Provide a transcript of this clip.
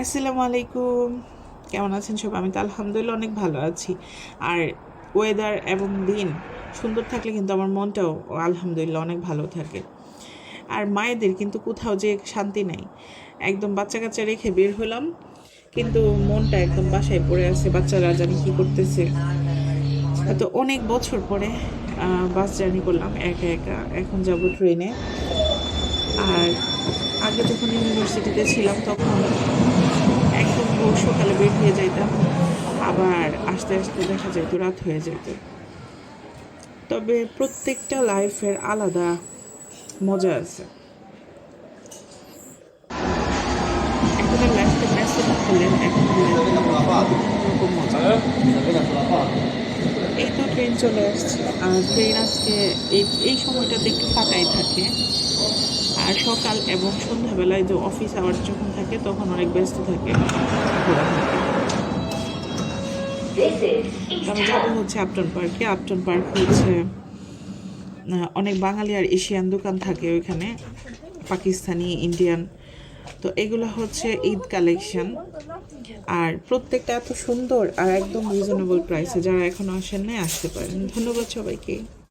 আসসালামু আলাইকুম। কেমন আছেন সব? আমি তো আলহামদুলিল্লাহ অনেক ভালো আছি। আর ওয়েদার এবং দিন সুন্দর থাকলে কিন্তু আমার মনটাও আলহামদুলিল্লাহ অনেক ভালো থাকে। আর মায়েদের কিন্তু কোথাও যে শান্তি নেই। একদম বাচ্চা কাচ্চা রেখে বের হলাম, কিন্তু মনটা একদম বাসায় পড়ে আছে। বাচ্চারা জানি কি করতেছে। তো অনেক বছর পরে বাস জার্নি করলাম, একা একা। এখন যাব ট্রেনে। আর আগে যখন ইউনিভার্সিটিতে ছিলাম তখন সকালে বের হয়ে যাইতাম। আবার আস্তে আস্তে দেখা যেত রাত হয়ে যেত। তবে প্রত্যেকটা লাইফের আলাদা মজা আছে। লাইফটা এখন মজা এই তো ট্রেন চলে আসছে। আর ট্রেন আজকে এই এই সময়টাতে একটু ফাঁকাই থাকে। আর সকাল এবং সন্ধ্যাবেলায় যে অফিস আওয়ার যখন থাকে, তখন অনেক ব্যস্ত থাকে। আমি যাব হচ্ছে আপটন পার্কে আপটন পার্ক হচ্ছে অনেক বাঙালি আর এশিয়ান দোকান থাকে ওইখানে। পাকিস্তানি ইন্ডিয়ান তো এগুলো হচ্ছে ঈদ কালেকশন আর প্রত্যেকটা এত সুন্দর আর একদম রিজনেবল প্রাইসে যারা এখনও আসেন নাই, আসতে পারেন। ধন্যবাদ সবাইকে।